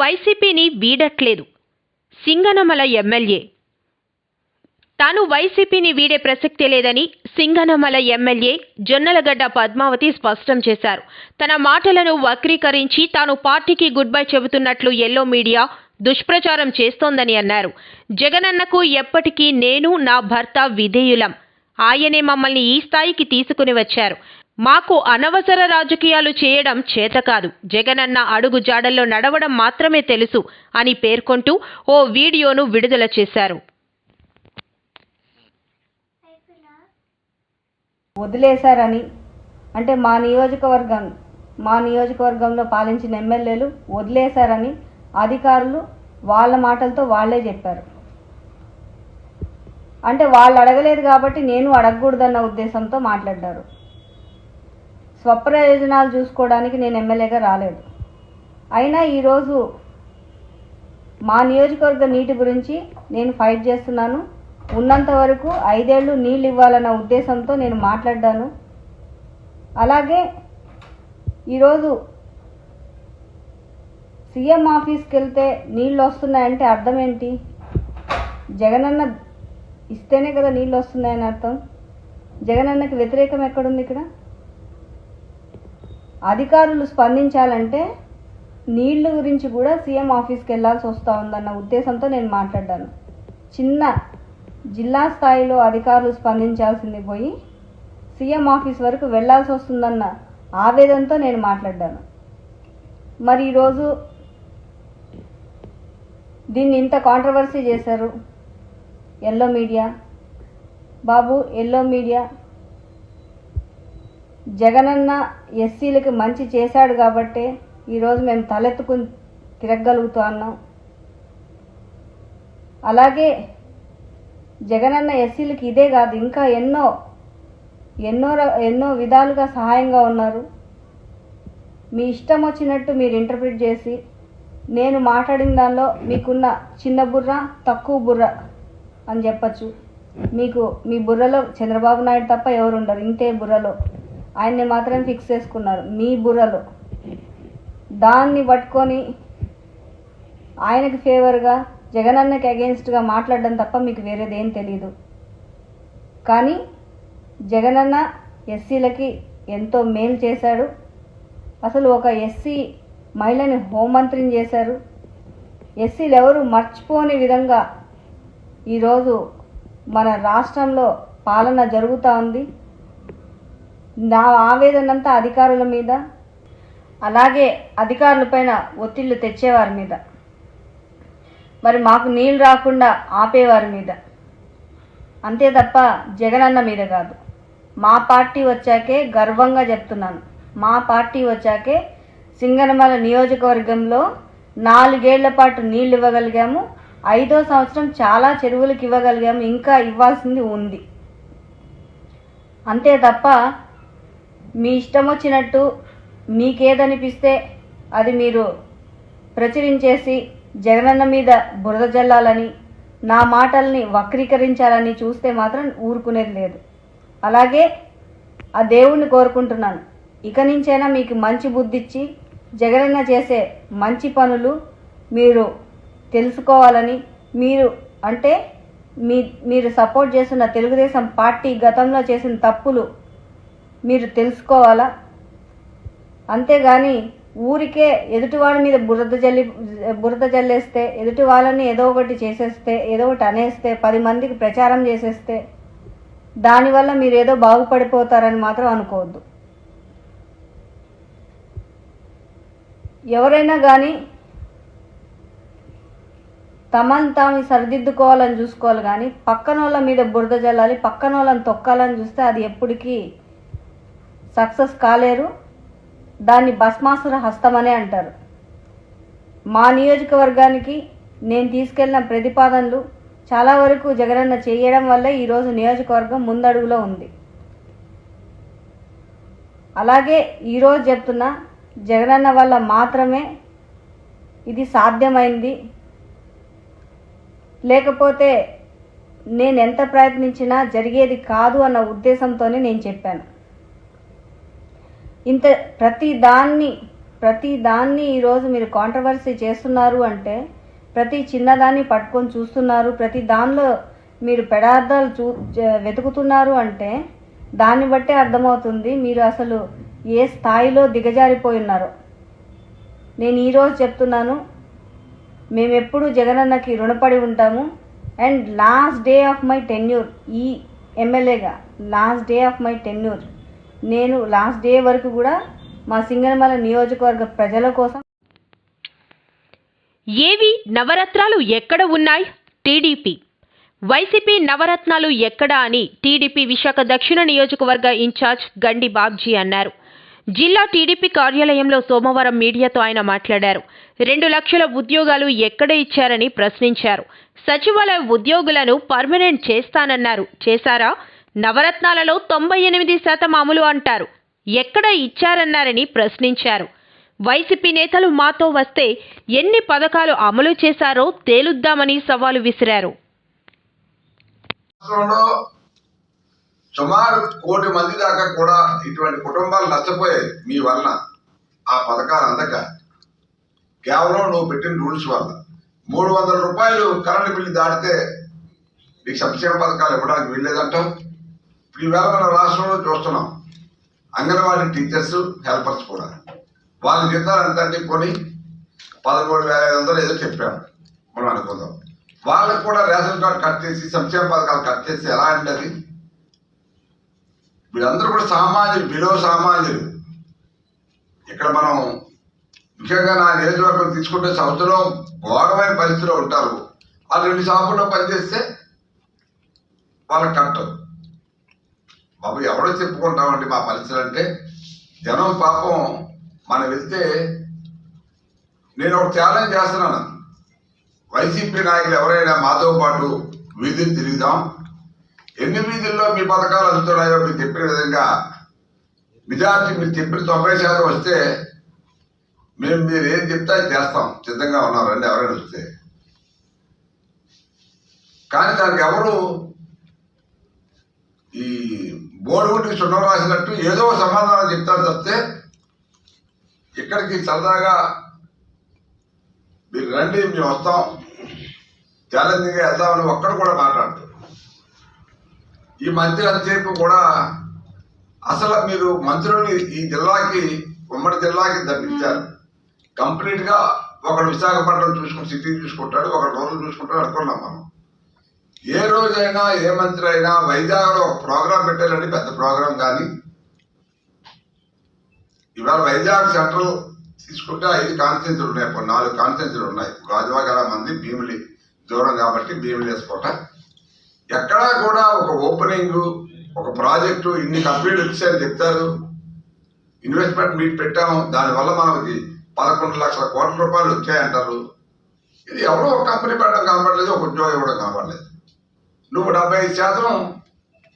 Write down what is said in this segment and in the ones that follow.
వైసీపీని వీడట్లేదు. సింగనమల ఎమ్మెల్యే. తాను వైసీపీని వీడే ప్రసక్తే లేదని సింగనమల ఎమ్మెల్యే జొన్నలగడ్డ పద్మావతి స్పష్టం చేశారు. తన మాటలను వక్రీకరించి తాను పార్టీకి గుడ్ బై చెబుతున్నట్లు ఎల్లో మీడియా దుష్ప్రచారం చేస్తోందని అన్నారు. జగనన్నకు ఎప్పటికీ నేను నా భర్త విధేయులం. ఆయనే మమ్మల్ని ఈ స్థాయికి తీసుకుని వచ్చారు. మాకు అనవసర రాజకీయాలు చేయడం చేత కాదు జగనన్న అడుగు జాడల్లో నడవడం మాత్రమే తెలుసు అని పేర్కొంటూ ఓ వీడియోను విడుదల చేశారు. వదిలేశారని అంటే మా నియోజకవర్గం మా నియోజకవర్గంలో పాలించిన ఎమ్మెల్యేలు వదిలేశారని అధికారులు వాళ్ళ మాటలతో వాళ్ళే చెప్పారు. అంటే వాళ్ళు అడగలేదు కాబట్టి నేను అడగకూడదన్న ఉద్దేశంతో మాట్లాడారు. స్వప్రయోజనాలు చూసుకోవడానికి నేను ఎమ్మెల్యేగా రాలేదు. అయినా ఈరోజు మా నియోజకవర్గ నీటి గురించి నేను ఫైట్ చేస్తున్నాను. ఉన్నంత వరకు ఐదేళ్ళు నీళ్ళు ఇవ్వాలన్న ఉద్దేశంతో నేను మాట్లాడ్డాను. అలాగే ఈరోజు సీఎం ఆఫీస్కి వెళ్తే నీళ్ళు వస్తున్నాయంటే అర్థం ఏంటి జగనన్న ఇస్తేనే కదా నీళ్ళు వస్తున్నాయని అర్థం. జగనన్నకి వ్యతిరేకం ఎక్కడుంది ఇక్కడ? అధికారులు స్పందించాలంటే నీళ్ళ గురించి కూడా సీఎం ఆఫీస్కి వెళ్ళాల్సి వస్తూ ఉందన్న ఉద్దేశంతో నేను మాట్లాడ్డాను చిన్న జిల్లా స్థాయిలో అధికారులు స్పందించాల్సింది పోయి సీఎం ఆఫీస్ వరకు వెళ్ళాల్సి వస్తుందన్న ఆవేదనతో నేను మాట్లాడ్డాను మరి ఈరోజు దీన్ని ఇంత కాంట్రవర్సీ చేశారు yellow media. Babu yellow media Jagananna ఎస్సీలకి మంచి చేశాడు కాబట్టే ఈరోజు మేము తలెత్తుకుని తిరగగలుగుతూ ఉన్నాం అలాగే జగనన్న ఎస్సీలకి ఇదే కాదు ఇంకా ఎన్నో ఎన్నో ర- ఎన్నో విధాలుగా సహాయంగా ఉన్నారు. మీ ఇష్టం వచ్చినట్టు మీరు ఇంటర్ప్రిట్ చేసి నేను మాట్లాడిన దానిలో మీకున్న చిన్న బుర్ర తక్కువ బుర్ర అని చెప్పచ్చు. మీకు మీ బుర్రలో చంద్రబాబు నాయుడు తప్ప ఎవరు ఉండరు ఇంతే బుర్రలో. ఆయన్ని మాత్రం ఫిక్స్ చేసుకున్నారు. మీ బుర్రలో. దాన్ని పట్టుకొని ఆయనకి ఫేవర్గా జగనన్నకి అగెన్స్ట్గా మాట్లాడడం తప్ప మీకు వేరేది ఏం తెలియదు కానీ జగనన్న ఎస్సీలకి ఎంతో మేలు చేశాడు. అసలు ఒక ఎస్సీ మహిళని హోంమంత్రిని చేశారు. ఎస్సీలు ఎవరు మర్చిపోని విధంగా ఈరోజు మన రాష్ట్రంలో పాలన జరుగుతూ ఉంది. నా ఆవేదనంతా అధికారుల మీద అలాగే అధికారులపైన ఒత్తిళ్ళు తెచ్చేవారి మీద. మరి మాకు నీళ్ళు రాకుండా ఆపేవారి మీద. అంతే తప్ప జగనన్న మీద కాదు. మా పార్టీ వచ్చాకే గర్వంగా చెప్తున్నాను. మా పార్టీ వచ్చాకే సింగనమల నియోజకవర్గంలో నాలుగేళ్ళ పాటు నీళ్ళు ఇవ్వగలిగాము. ఐదో సంవత్సరం చాలా చెరువులకు ఇవ్వగలిగాము. ఇంకా ఇవ్వాల్సింది ఉంది. అంతే తప్ప మీ ఇష్టం వచ్చినట్టు మీకేదనిపిస్తే అది మీరు ప్రచురించేసి జగనన్న మీద బురద జల్లాలని నా మాటల్ని వక్రీకరించాలని చూస్తే మాత్రం ఊరుకునేది లేదు. అలాగే ఆ దేవుణ్ణి కోరుకుంటున్నాను. ఇక నుంచైనా మీకు మంచి బుద్ధిచ్చి జగనన్న చేసే మంచి పనులు మీరు తెలుసుకోవాలని మీరు అంటే మీ మీరు సపోర్ట్ చేస్తున్న తెలుగుదేశం పార్టీ గతంలో చేసిన తప్పులు మీరు తెలుసుకోవాలా? అంతేగాని ఊరికే ఎదుటివాడి మీద బురద జల్లి బురద జల్లేస్తే ఎదుటి వాళ్ళని ఏదో ఒకటి చేసేస్తే ఏదో ఒకటి అనేస్తే పది మందికి ప్రచారం చేసేస్తే దానివల్ల మీరు ఏదో బాగుపడిపోతారని మాత్రం అనుకోవద్దు. ఎవరైనా కానీ తమను తాము సరిదిద్దుకోవాలని చూసుకోవాలి కానీ పక్కన వాళ్ళ మీద బురద జల్లాలి పక్కన వాళ్ళని తొక్కాలని చూస్తే అది ఎప్పటికీ సక్సెస్ కాలేరు. దాన్ని భస్మాసుర హస్తమనే అంటారు. మా నియోజకవర్గానికి నేను తీసుకెళ్ళిన ప్రతిపాదనలు చాలా వరకు జగనన్న చేయడం వల్ల ఈరోజు నియోజకవర్గం ముందడుగులో ఉంది. అలాగే ఈరోజు చెప్తున్న జగనన్న వల్ల మాత్రమే ఇది సాధ్యమైంది. లేకపోతే నేను ఎంత ప్రయత్నించినా జరిగేది కాదు అన్న ఉద్దేశంతోనే నేను చెప్పాను. ఇంత ప్రతి దాన్ని ప్రతి దాన్ని ఈరోజు మీరు కాంట్రవర్సీ చేస్తున్నారు అంటే ప్రతి చిన్నదాన్ని పట్టుకొని చూస్తున్నారు ప్రతి దానిలో మీరు పెడార్థాలు చూ వెతుకుతున్నారు అంటే దాన్ని బట్టే అర్థమవుతుంది మీరు అసలు ఏ స్థాయిలో దిగజారిపోయి ఉన్నారో నేను ఈరోజు చెప్తున్నాను మేము ఎప్పుడు జగనన్నకి రుణపడి ఉంటాము and last day of my tenure ఈ ఎమ్మెల్యేగా last day of my tenure. నేను లాస్ట్ డే వరకు కూడా మా సింగనమల నియోజకవర్గ ప్రజల కోసం ఏవి నవరత్నాలు ఎక్కడ ఉన్నాయి? టీడీపీ. వైసీపీ నవరత్నాలు ఎక్కడ అని టీడీపీ విశాఖ దక్షిణ నియోజకవర్గ ఇన్ఛార్జ్ గండి బాబ్జీ అన్నారు. జిల్లా టీడీపీ కార్యాలయంలో సోమవారం మీడియాతో ఆయన మాట్లాడారు. రెండు లక్షల ఉద్యోగాలు ఎక్కడ ఇచ్చారని ప్రశ్నించారు. సచివాలయ ఉద్యోగులను పర్మనెంట్ చేస్తానన్నారు. చేశారా? నవరత్నాలలో తొంభై ఎనిమిది శాతం అమలు అంటారు. ఎక్కడ ఇచ్చారన్నారని ప్రశ్నించారు. వైసీపీ నేతలు మాతో వస్తే ఎన్ని పథకాలు అమలు చేశారో తేలుద్దామని సవాలు విసిరారు. సుమారు కోటి మంది దాకా కూడా ఇటువంటి కుటుంబాలు నష్టపోయాయి మీ వలన. ఆ పథకాలు అందక. కేవలం నువ్వు పెట్టిన రూల్స్ వల్ల. మూడు వందల రూపాయలు కరెంటు బిల్లు దాటితే నీకు సంక్షేమ పథకాలు ఇవ్వడానికి వీల్లేదంటావు? ఈవేళ మన రాష్ట్రంలో చూస్తున్నాం. అంగన్వాడీ టీచర్స్ హెల్పర్స్ కూడా. వాళ్ళ జీతాలు ఎంత అంటే పదమూడు వేల ఐదు వందలు ఏదో చెప్పాము మనం అనుకుందాం. వాళ్ళకు కూడా రేషన్ కార్డు కట్ చేసి సంక్షేమ పథకాలు కట్ చేసి ఎలా అండి అది? వీళ్ళందరూ కూడా సామాన్యులు బిలో సామాన్యులు. ఇక్కడ మనం ముఖ్యంగా నా నియోజకవర్గం తీసుకుంటే సంవత్సరం ఘోరమైన పరిస్థితిలో ఉంటారు. వాళ్ళు రెండు షాపుల్లో పనిచేస్తే వాళ్ళకి కట్టదు బాబు ఎవడో చెప్పుకుంటామండి మా పరిస్థితులు అంటే జనం పాపం మనం వెళ్తే నేను ఒక ఛాలెంజ్ చేస్తున్నాను. వైసీపీ నాయకులు ఎవరైనా మాతో పాటు వీధులు తిరుగుదాం. ఎన్ని వీధుల్లో మీ పథకాలు అందుతున్నాయో మీరు చెప్పిన విధంగా మెజార్టీ మీరు చెప్పిన తొంభై శాతం వస్తే మేము మీరు ఏం చెప్తే చేస్తాం. సిద్ధంగా ఉన్నారండి ఎవరైనా వస్తే. కానీ దానికి ఎవరు ఈ బోర్డు సున్నం రాసినట్టు ఏదో ఒక సమాధానం చెప్తారు తప్పితే ఇక్కడికి సరదాగా మీరు రండి మేము వస్తాం. ఛాలెంజింగ్గా వెళ్దామని ఒక్కడు కూడా మాట్లాడతారు ఈ మంత్రి అంతసేపు కూడా అసలు మీరు మంత్రులు ఈ జిల్లాకి ఉమ్మడి జిల్లాకి తప్పించారు కంప్లీట్గా ఒకడు విశాఖపట్నం చూసుకుని సిటీ చూసుకుంటాడు ఒకడు రోజులు చూసుకుంటాడు అనుకున్నాం మనం. ఏ రోజైనా ఏ మంత్రి అయినా వైజాగ్లో ఒక ప్రోగ్రాం పెట్టాలండి పెద్ద ప్రోగ్రాం కానీ ఇవాళ వైజాగ్ సెంట్రల్ తీసుకుంటే ఐదు కాన్స్టిట్యూన్సీలు ఉన్నాయి. ఇప్పుడు నాలుగు కాన్స్టిట్యూన్సీలు ఉన్నాయి. రాజవాగల మంది భీమిలి దూరం కాబట్టి భీమిలి వేసుకోట. ఎక్కడా కూడా ఒక ఓపెనింగ్ ఒక ప్రాజెక్టు ఇన్ని కంపెనీలు వచ్చాయని చెప్తారు. ఇన్వెస్ట్మెంట్ మీట్ పెట్టాము. దానివల్ల మనకి పదకొండు లక్షల కోట్ల రూపాయలు వచ్చాయంటారు. ఇది ఎవరో ఒక కంపెనీ పెట్టడం కనపడలేదు ఒక ఉద్యోగం ఇవ్వడం కనపడలేదు నువ్వు డెబ్బై ఐదు శాతం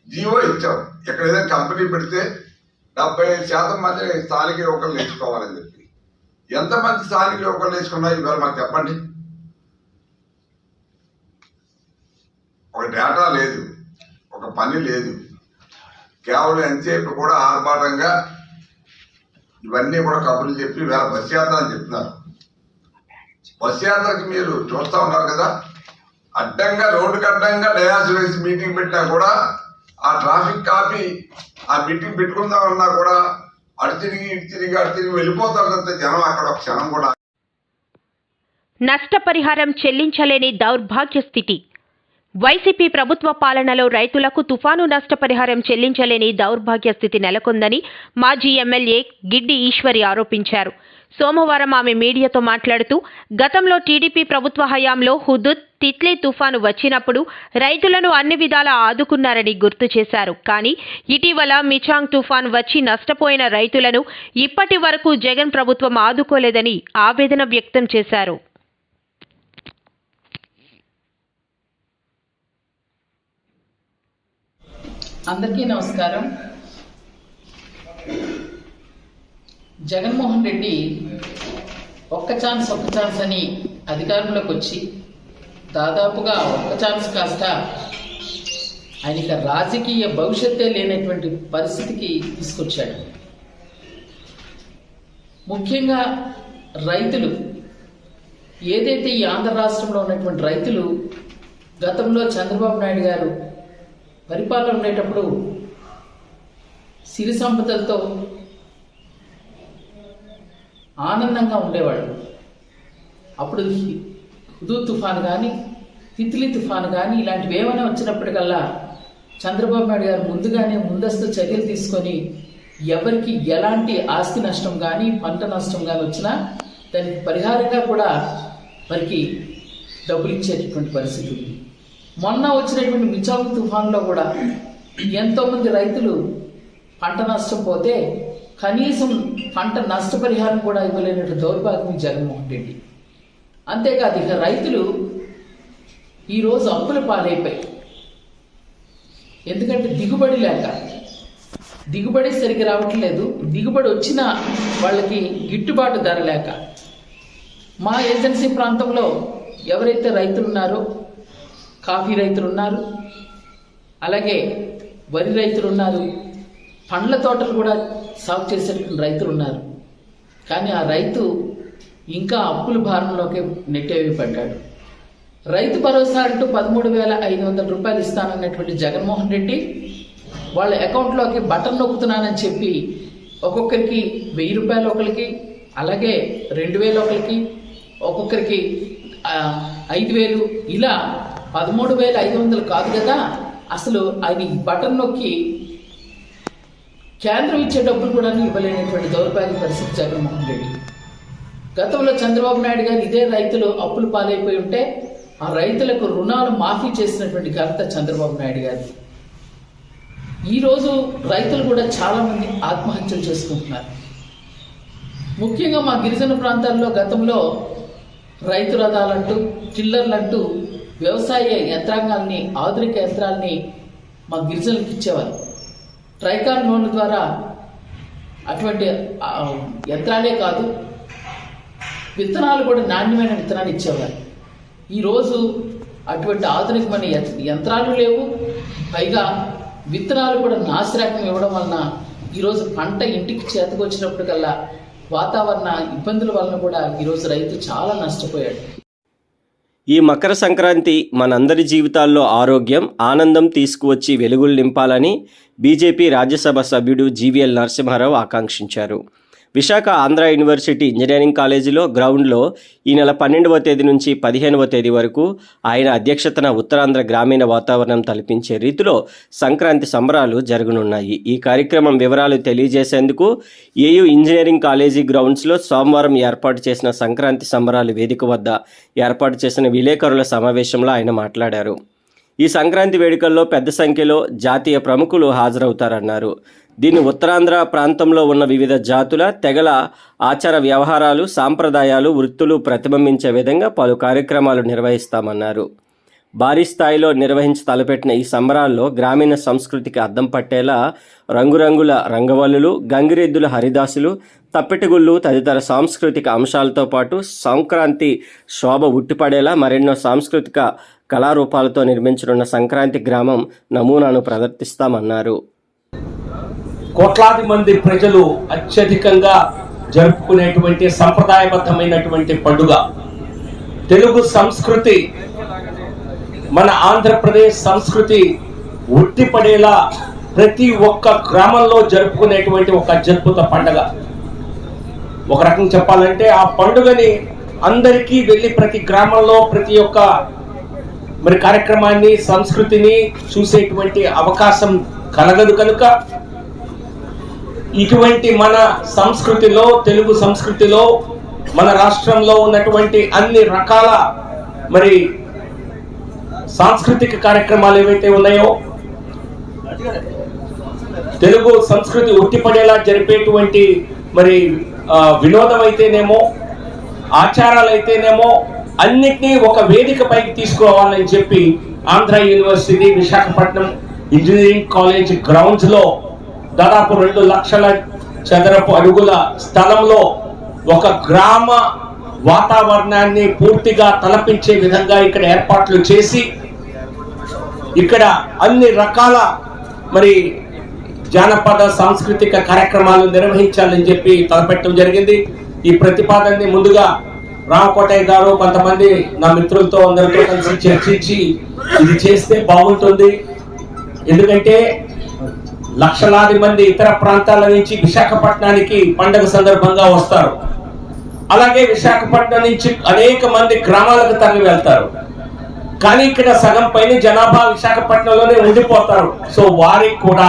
జీవో ఇచ్చావు. ఇక్కడ ఏదైనా కంపెనీ పెడితే డెబ్బై ఐదు శాతం మంది స్థానిక యువకులు నేర్చుకోవాలని చెప్పి. ఎంతమంది స్థానిక యువకులు నేర్చుకున్నాయి? ఇవాళ మాకు చెప్పండి. ఒక డేటా లేదు. ఒక పని లేదు. కేవలం ఎంతసేపు కూడా ఆర్భాటంగా ఇవన్నీ కూడా కబుర్లు చెప్పి వేళ బస్ యాత్ర అని చెప్తున్నారు. బస్ యాత్రకి మీరు చూస్తా ఉన్నారు కదా? అడ్డంగా రోడ్డుకు అడ్డంగా డయాస్ వేసి మీటింగ్ పెట్టినా కూడా ఆ ట్రాఫిక్ కాపీ ఆ మీటింగ్ పెట్టుకుందామన్నా కూడా అటు తిరిగి ఇటు తిరిగి అటు తిరిగి వెళ్ళిపోతారు జనం అక్కడ ఒక క్షణం కూడా నష్టపరిహారం చెల్లించలేని దౌర్భాగ్య స్థితి. వైసీపీ ప్రభుత్వ పాలనలో రైతులకు తుఫాను నష్టపరిహారం చెల్లించలేని దౌర్భాగ్య స్థితి నెలకొందని మాజీ ఎమ్మెల్యే గిడ్డి ఈశ్వరి ఆరోపించారు. సోమవారం ఆమె మీడియాతో మాట్లాడుతూ గతంలో టీడీపీ ప్రభుత్వ హయాంలో హుదుద్ తిత్లీ తుఫాను వచ్చినప్పుడు రైతులను అన్ని విధాలా ఆదుకున్నారని గుర్తు చేశారు. కానీ ఇటీవల మిచాంగ్ తుఫాన్ వచ్చి నష్టపోయిన రైతులను ఇప్పటి వరకు జగన్ ప్రభుత్వం ఆదుకోలేదని ఆవేదన వ్యక్తం చేశారు. అందరికీ నమస్కారం. జగన్మోహన్ రెడ్డి ఒక్క ఛాన్స్ ఒక్క ఛాన్స్ అని అధికారంలోకి వచ్చి దాదాపుగా ఒక్క ఛాన్స్ కాస్త ఆయనకి రాజకీయ భవిష్యత్తే లేనటువంటి పరిస్థితికి తీసుకొచ్చాడు. ముఖ్యంగా రైతులు ఏదైతే ఈ ఆంధ్ర రాష్ట్రంలో ఉన్నటువంటి రైతులు గతంలో చంద్రబాబు నాయుడు గారు పరిపాలన ఉండేటప్పుడు సిరి సంపదలతో ఆనందంగా ఉండేవాడు అప్పుడు హుదూ తుఫాన్ కానీ తిత్లీ తుఫాన్ కానీ ఇలాంటివి ఏమైనా వచ్చినప్పటికల్లా చంద్రబాబు నాయుడు గారు ముందుగానే ముందస్తు చర్యలు తీసుకొని ఎవరికి ఎలాంటి ఆస్తి నష్టం కానీ పంట నష్టం కానీ వచ్చినా దానికి పరిహారంగా కూడా వారికి డబ్బులు ఇచ్చేటటువంటి పరిస్థితి ఉంది. మొన్న వచ్చినటువంటి మిచాంగ్ తుఫాన్లో కూడా ఎంతోమంది రైతులు పంట నష్టం పోతే కనీసం పంట నష్టపరిహారం కూడా ఇవ్వలేనటువంటి దౌర్భాగ్యం జగన్మోహన్ రెడ్డి. అంతేకాదు ఇక రైతులు ఈరోజు అప్పుల పాలైపోయి ఎందుకంటే దిగుబడి లేక దిగుబడి సరిగ్గా రావట్లేదు. దిగుబడి వచ్చినా వాళ్ళకి గిట్టుబాటు ధర లేక మా ఏజెన్సీ ప్రాంతంలో ఎవరైతే రైతులు ఉన్నారో కాఫీ రైతులు ఉన్నారు అలాగే వరి రైతులు ఉన్నారు పండ్ల తోటలు కూడా సాగు చేసేటువంటి రైతులు ఉన్నారు. కానీ ఆ రైతు ఇంకా అప్పుల భారంలోకి నెట్టేవి పడ్డాడు. రైతు భరోసా అంటూ పదమూడు వేల ఐదు వందల రూపాయలు ఇస్తానన్నటువంటి జగన్మోహన్ రెడ్డి వాళ్ళ అకౌంట్లోకి బటన్ నొక్కుతున్నానని చెప్పి ఒక్కొక్కరికి వెయ్యి రూపాయలు ఒకరికి అలాగే రెండు వేలు ఒకరికి ఒక్కొక్కరికి ఐదు వేలు. ఇలా పదమూడు వేల ఐదు వందలు కాదు కదా? అసలు ఆయన బటన్ నొక్కి కేంద్రం ఇచ్చే డబ్బులు కూడా ఇవ్వలేనటువంటి దౌర్భాగ్య పరిస్థితి జగన్మోహన్ రెడ్డి. గతంలో చంద్రబాబు నాయుడు గారు ఇదే రైతులు అప్పులు పాలైపోయి ఉంటే ఆ రైతులకు రుణాలు మాఫీ చేసినటువంటి ఘనత చంద్రబాబు నాయుడు గారి ఈరోజు రైతులు కూడా చాలామంది ఆత్మహత్యలు చేసుకుంటున్నారు. ముఖ్యంగా మా గిరిజన ప్రాంతాల్లో గతంలో రైతు రథాలంటూ టిల్లర్లంటూ వ్యవసాయ యంత్రాంగాల్ని ఆధునిక యంత్రాల్ని మా గిరిజనులకు ఇచ్చేవారు. ట్రైకార్ లోన్ ద్వారా అటువంటి యంత్రాలే కాదు విత్తనాలు కూడా నాణ్యమైన విత్తనాలు ఇచ్చేవారు. ఈరోజు అటువంటి ఆధునికమైన యంత్రాలు లేవు పైగా విత్తనాలు కూడా నాసిరకం ఇవ్వడం వలన ఈరోజు పంట ఇంటికి చేతకొచ్చినప్పటికల్లా వాతావరణ ఇబ్బందుల వలన కూడా ఈరోజు రైతు చాలా నష్టపోయాడు. ఈ మకర సంక్రాంతి మనందరి జీవితాల్లో ఆరోగ్యం ఆనందం తీసుకువచ్చి వెలుగులు నింపాలని బీజేపీ రాజ్యసభ సభ్యుడు జీవీఎల్ నరసింహారావు ఆకాంక్షించారు. విశాఖ ఆంధ్ర యూనివర్సిటీ ఇంజనీరింగ్ కాలేజీలో గ్రౌండ్లో ఈ నెల పన్నెండవ తేదీ నుంచి పదిహేనవ తేదీ వరకు ఆయన అధ్యక్షతన ఉత్తరాంధ్ర గ్రామీణ వాతావరణం తలపించే రీతిలో సంక్రాంతి సంబరాలు జరగనున్నాయి. ఈ కార్యక్రమం వివరాలు తెలియజేసేందుకు ఏయూ ఇంజనీరింగ్ కాలేజీ గ్రౌండ్స్లో సోమవారం ఏర్పాటు చేసిన సంక్రాంతి సంబరాలు వేదిక వద్ద ఏర్పాటు చేసిన విలేకరుల సమావేశంలో ఆయన మాట్లాడారు. ఈ సంక్రాంతి వేడుకల్లో పెద్ద సంఖ్యలో జాతీయ ప్రముఖులు హాజరవుతారన్నారు. దీన్ని ఉత్తరాంధ్ర ప్రాంతంలో ఉన్న వివిధ జాతుల తెగల ఆచార వ్యవహారాలు సాంప్రదాయాలు వృత్తులు ప్రతిబింబించే విధంగా పలు కార్యక్రమాలు నిర్వహిస్తామన్నారు. భారీ స్థాయిలో నిర్వహించి తలపెట్టిన ఈ సంబరాల్లో గ్రామీణ సంస్కృతికి అద్దం పట్టేలా రంగురంగుల రంగవల్లులు గంగిరెద్దుల హరిదాసులు తప్పెటగుళ్ళు తదితర సాంస్కృతిక అంశాలతో పాటు సంక్రాంతి శోభ ఉట్టిపడేలా మరెన్నో సాంస్కృతిక కళారూపాలతో నిర్మించనున్న సంక్రాంతి గ్రామం నమూనాను ప్రదర్శిస్తామన్నారు. కోట్లాది మంది ప్రజలు అత్యధికంగా జరుపుకునేటువంటి సంప్రదాయబద్ధమైనటువంటి పండుగ. తెలుగు సంస్కృతి మన ఆంధ్రప్రదేశ్ సంస్కృతి ఉట్టిపడేలా ప్రతి ఒక్క గ్రామంలో జరుపుకునేటువంటి ఒక అత్యద్భుత పండుగ. ఒక రకం చెప్పాలంటే ఆ పండుగని అందరికీ వెళ్ళి ప్రతి గ్రామంలో ప్రతి ఒక్క మరి కార్యక్రమాన్ని సంస్కృతిని చూసేటువంటి అవకాశం కలగదు కనుక ఇటువంటి మన సంస్కృతిలో తెలుగు సంస్కృతిలో మన రాష్ట్రంలో ఉన్నటువంటి అన్ని రకాల మరి సాంస్కృతిక కార్యక్రమాలు ఏవైతే ఉన్నాయో తెలుగు సంస్కృతి ఉట్టిపడేలా జరిపేటువంటి మరి వినోదం అయితేనేమో ఆచారాలు అయితేనేమో అన్నిటినీ ఒక వేదిక పైకి తీసుకురావాలని చెప్పి Andhra university Visakhapatnam engineering college గ్రౌండ్స్లో దాదాపు రెండు లక్షల చదరపు అడుగుల స్థలంలో ఒక గ్రామ వాతావరణాన్ని పూర్తిగా తలపించే విధంగా ఇక్కడ ఏర్పాట్లు చేసి ఇక్కడ అన్ని రకాల మరి జానపద సాంస్కృతిక కార్యక్రమాలు నిర్వహించాలని చెప్పి తలపెట్టడం జరిగింది. ఈ ప్రతిపాదనని ముందుగా రామకోటయ్య గారు కొంతమంది నా మిత్రులతో అందరితో కలిసి చర్చించి ఇది చేస్తే బాగుంటుంది. ఎందుకంటే లక్షలాది మంది ఇతర ప్రాంతాల నుంచి విశాఖపట్నానికి పండగ సందర్భంగా వస్తారు. అలాగే విశాఖపట్నం నుంచి అనేక మంది గ్రామాలకు తరలి వెళ్తారు. కానీ ఇక్కడ సగం పైన జనాభా విశాఖపట్నంలోనే ఉండిపోతారు. సో వారికి కూడా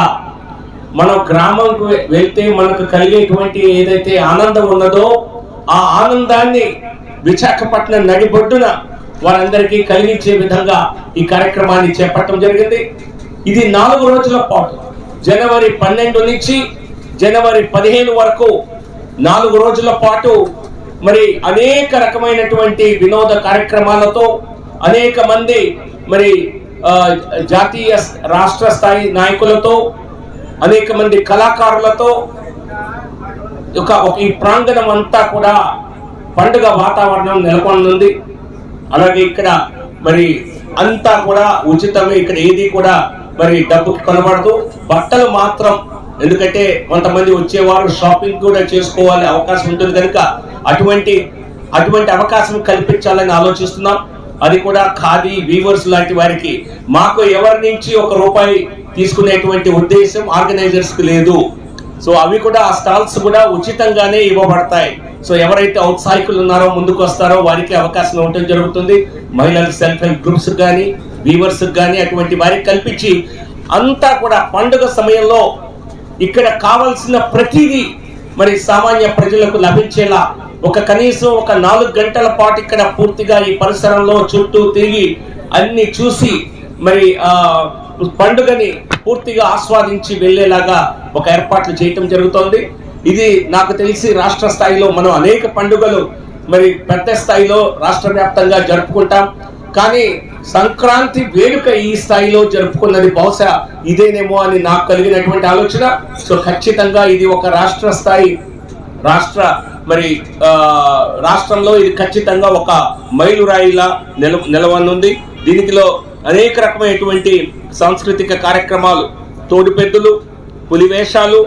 మనం గ్రామంకు వెళ్తే మనకు కలిగేటువంటి ఏదైతే ఆనందం ఉన్నదో ఆ ఆనందాన్ని విశాఖపట్నం నడిబొడ్డున వారందరికీ కలిగించే విధంగా ఈ కార్యక్రమాన్ని చేపట్టడం జరిగింది. ఇది నాలుగు రోజుల పాటు. జనవరి పన్నెండు నుంచి జనవరి పదిహేను వరకు నాలుగు రోజుల పాటు మరి అనేక రకమైనటువంటి వినోద కార్యక్రమాలతో అనేక మంది మరి జాతీయ రాష్ట్ర స్థాయి నాయకులతో అనేక మంది కళాకారులతో ఒక ఒక ఈ ప్రాంగణం అంతా కూడా పండుగ వాతావరణం నెలకొనుంది అలాగే ఇక్కడ మరి అంతా కూడా ఉచితమే ఇక్కడ ఏది కూడా మరి డబ్బు కొనబడదు. బట్టలు మాత్రం ఎందుకంటే కొంతమంది వచ్చేవారు షాపింగ్ కూడా చేసుకోవాలి అవకాశం ఉంటుంది కనుక అటువంటి అటువంటి అవకాశం కల్పించాలని ఆలోచిస్తున్నాం. అది కూడా ఖాదీ వీవర్స్ లాంటి వారికి. మాకు ఎవరి నుంచి ఒక రూపాయి తీసుకునేటువంటి ఉద్దేశం ఆర్గనైజర్స్కి లేదు. సో అవి కూడా ఆ స్టాల్స్ కూడా ఉచితంగానే ఇవ్వబడతాయి. సో ఎవరైతే ఔత్సాహికులు ఉన్నారో ముందుకు వస్తారో వారికి అవకాశం ఇవ్వడం జరుగుతుంది. మహిళల సెల్ఫ్ హెల్ప్ గ్రూప్స్ కానీ వీవర్స్ కానీ అటువంటి వారికి కల్పించి అంతా కూడా పండుగ సమయంలో ఇక్కడ కావలసిన ప్రతిదీ మరి సామాన్య ప్రజలకు లభించేలా ఒక కనీసం ఒక నాలుగు గంటల పాటు ఇక్కడ పూర్తిగా ఈ పరిసరంలో చుట్టూ తిరిగి అన్ని చూసి మరి ఆ పండుగని పూర్తిగా ఆస్వాదించి వెళ్ళేలాగా ఒక ఏర్పాట్లు చేయటం జరుగుతోంది. ఇది నాకు తెలిసి రాష్ట్ర స్థాయిలో మనం అనేక పండుగలు మరి పెద్ద స్థాయిలో రాష్ట్ర వ్యాప్తంగా జరుపుకుంటాం. కానీ సంక్రాంతి వేడుక ఈ స్థాయిలో జరుపుకున్నది బహుశా ఇదేనేమో అని నాకు కలిగినటువంటి ఆలోచన. సో ఖచ్చితంగా ఇది ఒక రాష్ట్ర స్థాయి రాష్ట్ర మరి రాష్ట్రంలో ఇది ఖచ్చితంగా ఒక మైలురాయిలా నిల నిలవనుంది. దీనికిలో అనేక రకమైనటువంటి సాంస్కృతిక కార్యక్రమాలు తోడుపెద్దులు పులివేషాలు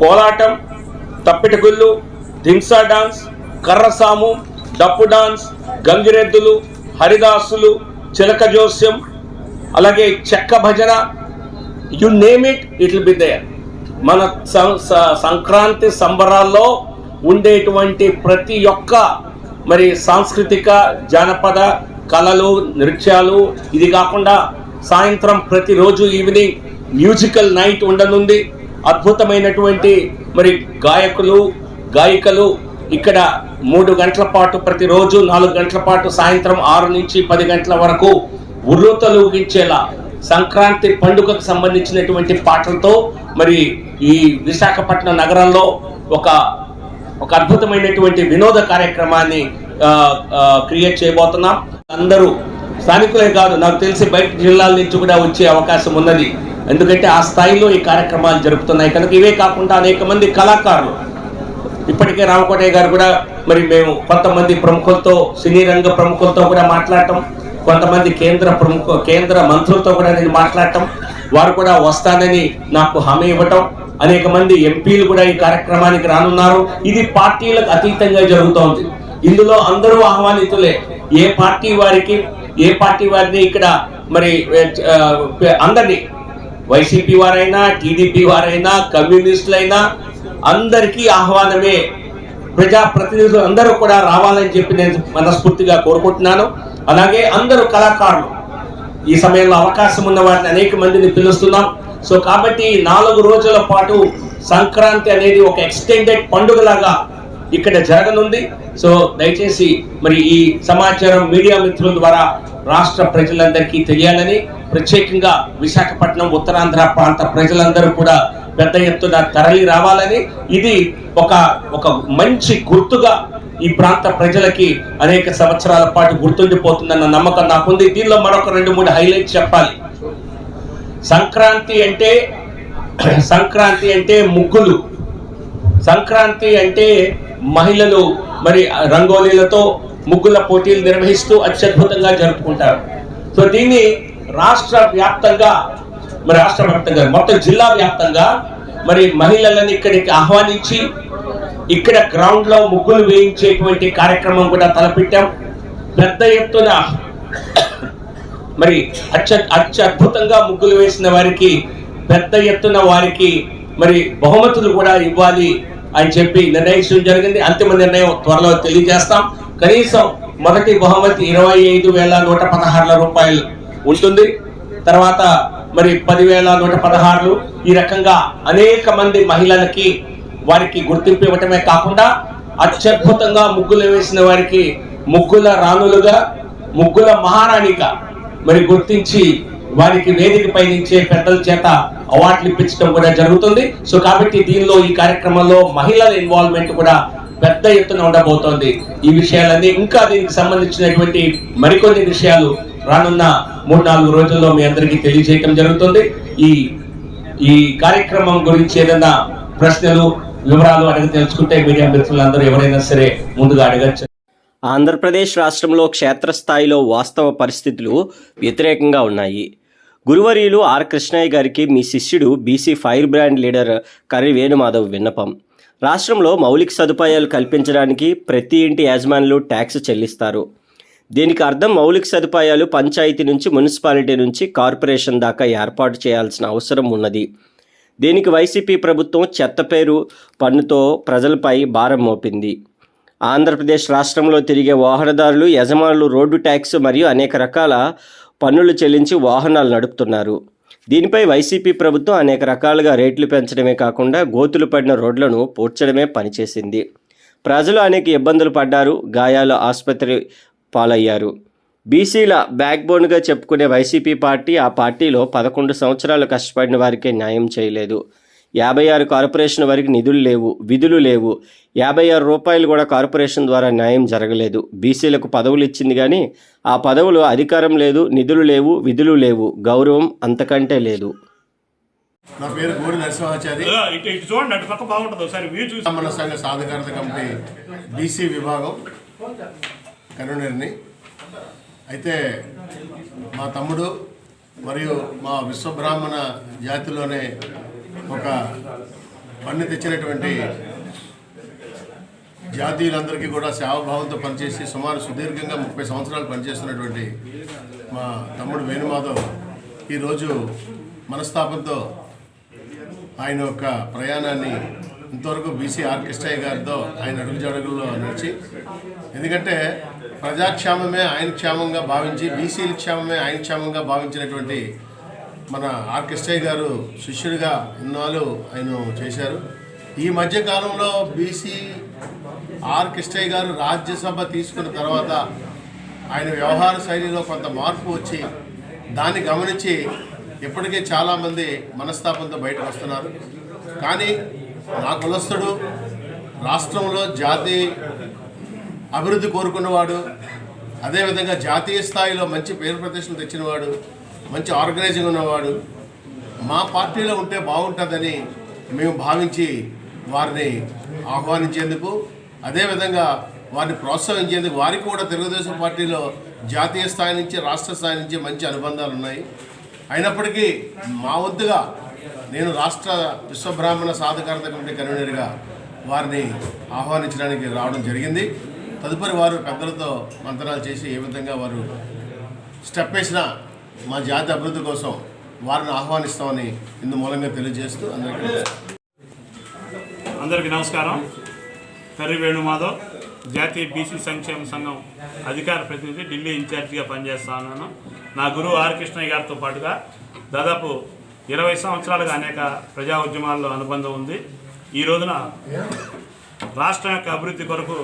కోలాటం తప్పిటగుళ్ళు ధింసా డాన్స్ కర్రసాము డప్పు డాన్స్ గంగిరెద్దులు హరిదాసులు చిలక జోస్యం అలాగే చెక్క భజన you name it it will be there మన సం- సంక్రాంతి సంబరాల్లో ఉండేటువంటి ప్రతి ఒక్క మరి సాంస్కృతిక జానపద కళలు నృత్యాలు ఇది కాకుండా సాయంత్రం ప్రతిరోజు ఈవినింగ్ మ్యూజికల్ నైట్ ఉండనుంది. అద్భుతమైనటువంటి మరి గాయకులు గాయికలు ఇక్కడ మూడు గంటల పాటు ప్రతిరోజు నాలుగు గంటల పాటు సాయంత్రం ఆరు నుంచి పది గంటల వరకు ఉర్రూతలూగించేలా సంక్రాంతి పండుగకు సంబంధించినటువంటి పాటలతో మరి ఈ విశాఖపట్నం నగరంలో ఒక ఒక అద్భుతమైనటువంటి వినోద కార్యక్రమాన్ని క్రియేట్ చేయబోతున్నాం. అందరూ స్థానికులే కాదు నాకు తెలిసి బయట జిల్లాల నుంచి కూడా వచ్చే అవకాశం ఉన్నది. ఎందుకంటే ఆ స్థాయిలో ఈ కార్యక్రమాలు జరుపుతున్నాయి. కనుక ఇవే కాకుండా అనేక మంది కళాకారులు ఇప్పటికే రామకోటయ్య గారు కూడా మరి మేము కొంతమంది ప్రముఖులతో సినీ రంగ ప్రముఖులతో కూడా మాట్లాడటం కొంతమంది కేంద్ర ప్రముఖ కేంద్ర మంత్రులతో కూడా నేను మాట్లాడటం వారు కూడా వస్తానని నాకు హామీ ఇవ్వటం అనేక మంది ఎంపీలు కూడా ఈ కార్యక్రమానికి రానున్నారు. ఇది పార్టీలకు అతీతంగా జరుగుతోంది. ఇందులో అందరూ ఆహ్వానితులే. ఏ పార్టీ వారికి ఏ పార్టీ వారిని ఇక్కడ మరి అందరినీ వైసీపీ వారైనా టీడీపీ వారైనా కమ్యూనిస్టులైనా అందరికీ ఆహ్వానమే. ప్రజాప్రతినిధులు అందరూ కూడా రావాలని చెప్పి నేను మనస్ఫూర్తిగా కోరుకుంటున్నాను. అలాగే అందరూ కళాకారులు. ఈ సమయంలో అవకాశం ఉన్న వారిని అనేక మందిని పిలుస్తున్నాం. సో కాబట్టి నాలుగు రోజుల పాటు సంక్రాంతి అనేది ఒక ఎక్స్టెండెడ్ పండుగలాగా ఇక్కడ జరగనుంది. సో దయచేసి మరి ఈ సమాచారం మీడియా మిత్రుల ద్వారా రాష్ట్ర ప్రజలందరికీ తెలియాలని ప్రత్యేకంగా విశాఖపట్నం ఉత్తరాంధ్ర ప్రాంత ప్రజలందరూ కూడా పెద్ద ఎత్తున తరలి రావాలని ఇది ఒక ఒక మంచి గుర్తుగా ఈ ప్రాంత ప్రజలకి అనేక సంవత్సరాల పాటు గుర్తుండిపోతుందన్న నమ్మకం నాకుంది. దీనిలో మరొక రెండు మూడు హైలైట్స్ చెప్పాలి. సంక్రాంతి అంటే సంక్రాంతి అంటే ముగ్గులు. సంక్రాంతి అంటే మహిళలు మరి రంగోలీలతో ముగ్గుల పోటీలు నిర్వహిస్తూ అత్యద్భుతంగా జరుపుకుంటారు. సో దీన్ని రాష్ట్ర వ్యాప్తంగా మరి రాష్ట్ర వ్యాప్తంగా మొత్తం జిల్లా వ్యాప్తంగా మరి మహిళలను ఇక్కడికి ఆహ్వానించి ఇక్కడ గ్రౌండ్లో ముగ్గులు వేయించేటువంటి కార్యక్రమం కూడా తలపెట్టాం. పెద్ద ఎత్తున మరి అత్య అత్యద్భుతంగా ముగ్గులు వేసిన వారికి పెద్ద ఎత్తున వారికి మరి బహుమతులు కూడా ఇవ్వాలి అని చెప్పి నిర్ణయించడం జరిగింది. అంతిమ నిర్ణయం త్వరలో తెలియజేస్తాం. కనీసం మొదటి బహుమతి ఇరవై ఐదు వేల నూట పదహారుల రూపాయలు ఉంటుంది. తర్వాత మరి పదివేల నూట పదహారులు ఈ రకంగా అనేక మంది మహిళలకి వారికి గుర్తింపు ఇవ్వటమే కాకుండా అత్యద్భుతంగా ముగ్గులు వేసిన వారికి ముగ్గుల రాణులుగా ముగ్గుల మహారాణిగా మరి గుర్తించి వారికి వేదిక పయనించే పెద్దల చేత అవార్డులు ఇప్పించడం కూడా జరుగుతుంది. సో కాబట్టి దీనిలో ఈ కార్యక్రమంలో మహిళల ఇన్వాల్వ్మెంట్ కూడా పెద్ద ఎత్తున ఉండబోతోంది. ఈ విషయాలన్నీ ఇంకా దీనికి సంబంధించినటువంటి మరికొన్ని విషయాలు రానున్న మూడు నాలుగు రోజుల్లో మీ అందరికీ తెలియజేయడం జరుగుతుంది. ఈ ఈ కార్యక్రమం గురించి ఏదైనా ప్రశ్నలు వివరాలు అడిగి తెలుసుకుంటే మీడియా మిత్రులందరూ ఎవరైనా సరే ముందుగా అడగచ్చు. ఆంధ్రప్రదేశ్ రాష్ట్రంలో క్షేత్రస్థాయిలో వాస్తవ పరిస్థితులు వ్యతిరేకంగా ఉన్నాయి. గురువరీలు ఆర్ కృష్ణయ్య గారికి మీ శిష్యుడు BC fire brand leader Karri Venumadhav విన్నపం. రాష్ట్రంలో మౌలిక సదుపాయాలు కల్పించడానికి ప్రతి ఇంటి యాజమానులు ట్యాక్స్ చెల్లిస్తారు. దీనికి అర్థం మౌలిక సదుపాయాలు పంచాయతీ నుంచి మున్సిపాలిటీ నుంచి కార్పొరేషన్ దాకా ఏర్పాటు చేయాల్సిన అవసరం ఉన్నది. దీనికి వైసీపీ ప్రభుత్వం చెత్త పేరు పన్నుతో ప్రజలపై భారం మోపింది. ఆంధ్రప్రదేశ్ రాష్ట్రంలో తిరిగే వాహనదారులు యజమానులు రోడ్డు ట్యాక్స్ మరియు అనేక రకాల పన్నులు చెల్లించి వాహనాలు నడుపుతున్నారు. దీనిపై వైసీపీ ప్రభుత్వం అనేక రకాలుగా రేట్లు పెంచడమే కాకుండా గోతులు పడిన రోడ్లను పూడ్చడమే పనిచేసింది. ప్రజలు అనేక ఇబ్బందులు పడ్డారు. గాయాలు ఆసుపత్రి పాలయ్యారు. బీసీల బ్యాక్ బోన్గా చెప్పుకునే వైసీపీ పార్టీ ఆ పార్టీలో పదకొండు సంవత్సరాలు కష్టపడిన వారికే న్యాయం చేయలేదు. యాభై ఆరు కార్పొరేషన్ వారికి నిధులు లేవు విధులు లేవు. యాభై ఆరు రూపాయలు కూడా కార్పొరేషన్ ద్వారా న్యాయం జరగలేదు. బీసీలకు పదవులు ఇచ్చింది కానీ ఆ పదవులు అధికారం లేదు నిధులు లేవు విధులు లేవు. గౌరవం అంతకంటే లేదు. నా పేరు గోడి నరసింహాచారి. ఇదిగో ఇటు ఇటు చూడండి అటు పక్క బాగుంటుంది. ఒకసారి వ్యూ చూసి బ్రాహ్మణ సంఘ సాధికారత కమిటీ బీసీ విభాగం. కన్వీనర్ని అయితే మా తమ్ముడు మరియు మా విశ్వబ్రాహ్మణ జాతిలోనే ఒక పన్ను తెచ్చినటువంటి జాతీయులందరికీ కూడా సేవాభావంతో పనిచేసి సుమారు సుదీర్ఘంగా ముప్పై సంవత్సరాలు పనిచేస్తున్నటువంటి మా తమ్ముడు వేణుమాధవ్ ఈరోజు మనస్తాపంతో ఆయన యొక్క ప్రయాణాన్ని ఇంతవరకు బీసీ ఆర్కెస్ట్రాయ్ గారితో ఆయన అడుగుజాడుగుల్లో నడిచి ఎందుకంటే ప్రజాక్షేమమే ఆయన క్షేమంగా భావించి బీసీల క్షేమమే ఆయన క్షేమంగా భావించినటువంటి మన ఆర్కెస్ట్రాయ్ గారు శిష్యుడిగా ఇన్నాళ్ళు ఆయన చేశారు. ఈ మధ్య కాలంలో బీసీ ఆర్కెస్ట్రాయ్ గారు రాజ్యసభ తీసుకున్న తర్వాత ఆయన వ్యవహార శైలిలో కొంత మార్పు వచ్చి దాన్ని గమనించి ఇప్పటికే చాలామంది మనస్తాపంతో బయటకు వస్తున్నారు. కానీ నా కులస్తుడు రాష్ట్రంలో జాతి అభివృద్ధి కోరుకున్నవాడు అదేవిధంగా జాతీయ స్థాయిలో మంచి పేరు ప్రతిష్టలు తెచ్చినవాడు మంచి ఆర్గనైజింగ్ ఉన్నవాడు మా పార్టీలో ఉంటే బాగుంటుందని మేము భావించి వారిని ఆహ్వానించేందుకు అదేవిధంగా వారిని ప్రోత్సహించేందుకు వారికి కూడా తెలుగుదేశం పార్టీలో జాతీయ స్థాయి నుంచి రాష్ట్ర స్థాయి నుంచి మంచి అనుబంధాలు ఉన్నాయి. అయినప్పటికీ మా వద్దుగా నేను రాష్ట్ర విశ్వబ్రాహ్మణ సాధికారత కమిటీ కన్వీనర్గా వారిని ఆహ్వానించడానికి రావడం జరిగింది. తదుపరి వారు పెద్దలతో మంతనాలు చేసి ఏ విధంగా వారు స్టెప్ వేసిన మా జాతి అభివృద్ధి కోసం వారిని ఆహ్వానిస్తామని ఇందు మూలంగా తెలియజేస్తూ అందరికీ అందరికీ నమస్కారం. కర్రి వేణుమాధవ్ జాతీయ బీసీ సంక్షేమ సంఘం అధికార ప్రతినిధి ఢిల్లీ ఇన్ఛార్జిగా పనిచేస్తా ఉన్నాను. నా గురువు ఆర్ కృష్ణయ్య గారితో పాటుగా దాదాపు ఇరవై సంవత్సరాలుగా అనేక ప్రజా ఉద్యమాల్లో అనుబంధం ఉంది. ఈ రోజున రాష్ట్రం యొక్క అభివృద్ధి కొరకు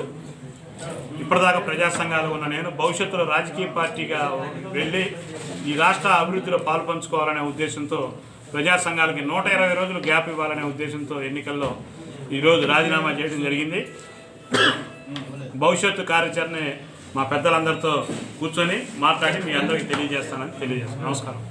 ఇప్పటిదాకా ప్రజా సంఘాలు ఉన్న నేను భవిష్యత్తులో రాజకీయ పార్టీగా వెళ్ళి ఈ రాష్ట్ర అభివృద్ధిలో పాల్పంచుకోవాలనే ఉద్దేశంతో ప్రజా సంఘాలకి నూట ఇరవై రోజులు గ్యాప్ ఇవ్వాలనే ఉద్దేశంతో ఎన్నికల్లో ఈరోజు రాజీనామా చేయడం జరిగింది. భవిష్యత్తు కార్యాచరణ మా పెద్దలందరితో కూర్చొని మాట్లాడి మీ అందరికీ తెలియజేస్తానని తెలియజేస్తాను నమస్కారం.